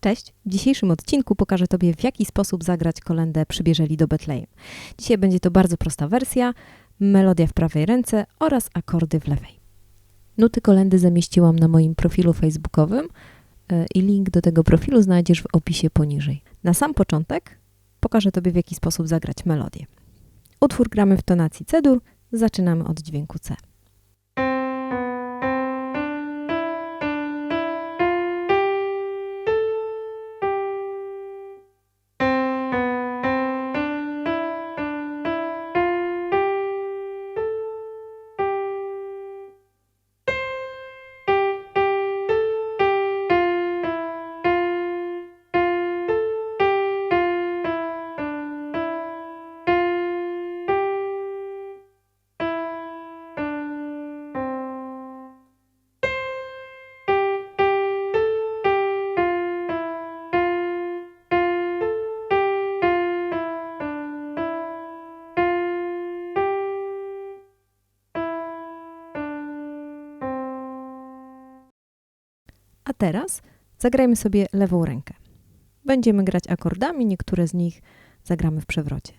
Cześć! W dzisiejszym odcinku pokażę Tobie, w jaki sposób zagrać kolendę Przybierzeli do Betlejem. Dzisiaj będzie to bardzo prosta wersja, melodia w prawej ręce oraz akordy w lewej. Nuty kolendy zamieściłam na moim profilu facebookowym e, i link do tego profilu znajdziesz w opisie poniżej. Na sam początek pokażę Tobie, w jaki sposób zagrać melodię. Utwór gramy w tonacji C-dur, zaczynamy od dźwięku C. teraz zagrajmy sobie lewą rękę. Będziemy grać akordami, niektóre z nich zagramy w przewrocie.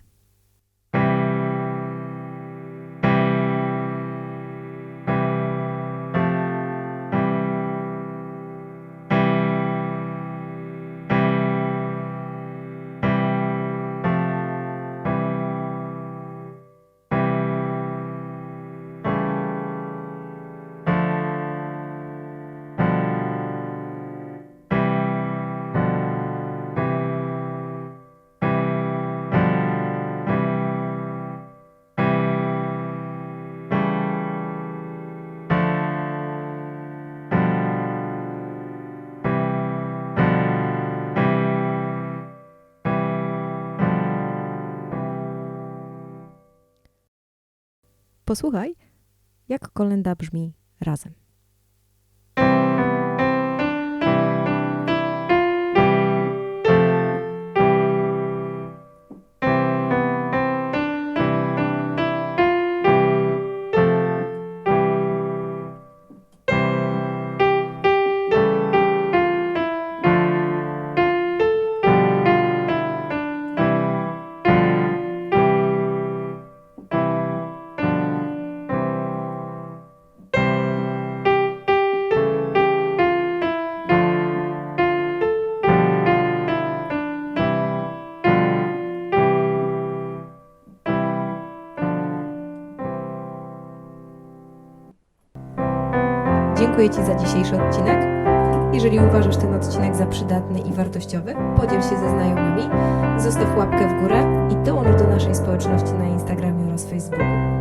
Posłuchaj, jak kolenda brzmi razem. Dziękuję Ci za dzisiejszy odcinek. Jeżeli uważasz ten odcinek za przydatny i wartościowy, podziel się ze znajomymi, zostaw łapkę w górę i dołącz do naszej społeczności na Instagramie oraz Facebooku.